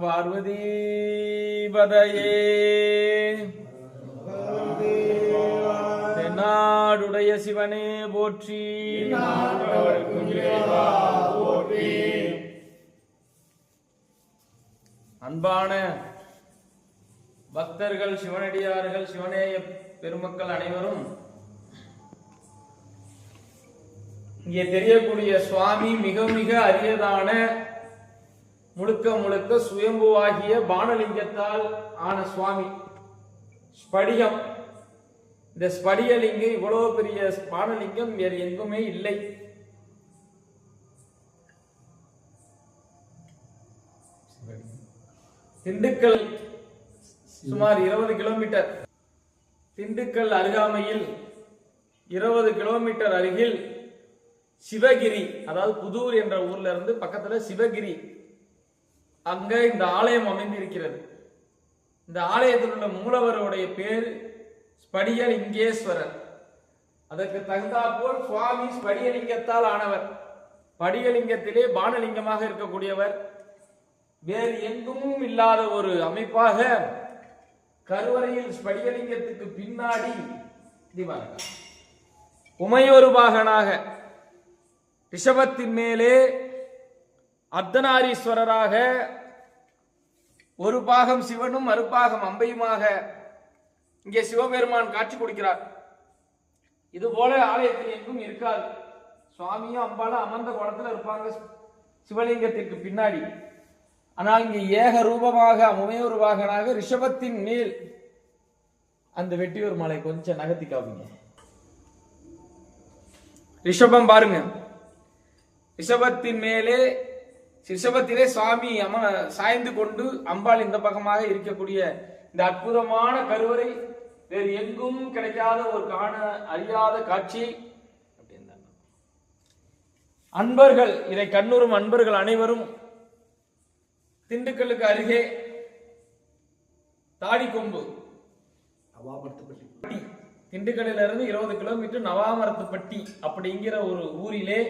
பார்வதி பதையே தென்னாடுடைய சிவனே போற்றி. அன்பான பக்தர்கள் சிவனடியார்கள் சிவனேய பெருமக்கள் அனைவரும் இங்கே தெரியக்கூடிய சுவாமி மிக மிக அரியதான முழுக்க முழுக்க சுயம்புவாகிய பானலிங்கத்தால் ஆன சுவாமி. ஸ்படிகம். இந்த ஸ்படிகலிங்கம் இவ்வளவு பெரிய பானலிங்கம் வேறு எங்குமே இல்லை. திண்டுக்கல் சுமார் இருபது கிலோமீட்டர். திண்டுக்கல் அருகாமையில் இருபது கிலோமீட்டர் அருகில் சிவகிரி அதாவது புதூர் என்ற ஊர்ல இருந்து பக்கத்துல சிவகிரி அங்க இந்த ஆலயம் அமைந்திருக்கிறது. இந்த ஆலயத்தில் உள்ள மூலவருடைய பேர் ஸ்படியலிங்கேஸ்வரர். அதற்கு தகுந்தாற்போல் சுவாமி ஸ்படியலிங்கத்தால் ஆனவர். படியலிங்கத்திலே பானலிங்கமாக இருக்கக்கூடியவர். வேறு எங்கும் இல்லாத ஒரு அமைப்பாக கருவறையில் ஸ்படியலிங்கத்துக்கு பின்னாடி உமையொரு பாகனாக ரிஷபத்தின் மேலே அர்த்தநாரீஸ்வரராக ஒரு பாகம் சிவனும் மறுபாகம் அம்பையுமாக இங்கே சிவபெருமான் காட்சி கொடுக்கிறார். இது போல ஆலயத்தில் எங்கும் இருக்காது. சுவாமியும் அம்பாலும் அமர்ந்த குளத்தில் இருப்பாங்க சிவலிங்கத்திற்கு பின்னாடி. ஆனால் இங்கே ஏக ரூபமாக உமையொருவாகனாக ரிஷபத்தின் மேல் அந்த வெட்டியூர் மலை கொஞ்சம் நகர்த்தி காமிங்க ரிஷபம் பாருங்க. ரிஷபத்தின் மேலே ரிஷபத்திலே சுவாமி அம சாய்ந்து கொண்டு அம்பாள் இந்த பக்கமாக இருக்கக்கூடிய இந்த அற்புதமான கருவறை வேறு எங்கும் கிடைக்காத ஒரு காண அறியாத காட்சி அப்படின்னாங்க. அன்பர்கள் இதை கண்ணுறும் அன்பர்கள் அனைவரும் திண்டுக்கல்லுக்கு அருகே தாடிக்கொம்பு இருந்து இருபது கிலோமீட்டர் நவாமரத்துப்பட்டி அப்படிங்கிற ஒரு ஊரிலே